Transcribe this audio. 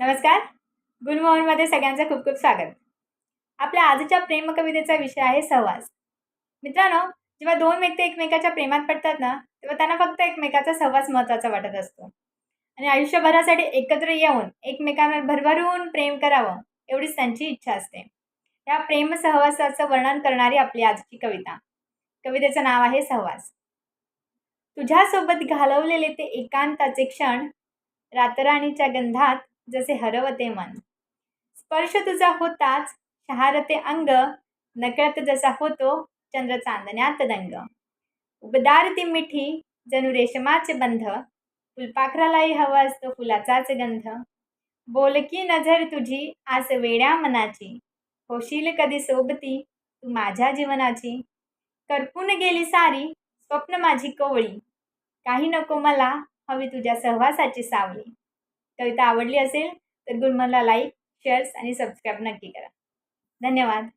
नमस्कार. गुलमोहनमध्ये सगळ्यांचं खूप खूप स्वागत. आपल्या आजच्या प्रेमकवितेचा विषय आहे सहवास. मित्रांनो जेव्हा दोन व्यक्ती एकमेकाच्या प्रेमात पडतात ना तेव्हा त्यांना फक्त एकमेकाचा सहवास महत्त्वाचा वाटत असतो. आणि आयुष्यभरासाठी एकत्र येऊन एकमेकांवर भरभरून प्रेम करावं एवढीच त्यांची इच्छा असते. या प्रेम सहवासाचं वर्णन करणारी आपली आजची कविता. कवितेचं नाव आहे सहवास. तुझ्यासोबत घालवलेले ते एकांताचे क्षण रातराणीच्या गंधात जसे हरवते मन. स्पर्श तुझा होताच शहारते अंग. नकळत जसा होतो चंद्र चांदण्यात दंग. उबदार ती मिठी जणू रेशमाचे बंध. फुलपाखरालाही हवा असतो फुलाचाच गंध. बोलकी नजर तुझी आस वेड्या मनाची. होशील कधी सोबती तू माझ्या जीवनाची. करपून गेली सारी स्वप्न माझी कोवळी. काही नको मला हवी तुझ्या सहवासाची सावली. कविता आवडली असेल तर गुलमनला लाईक शेअर्स आणि सबस्क्राईब नक्की करा. धन्यवाद.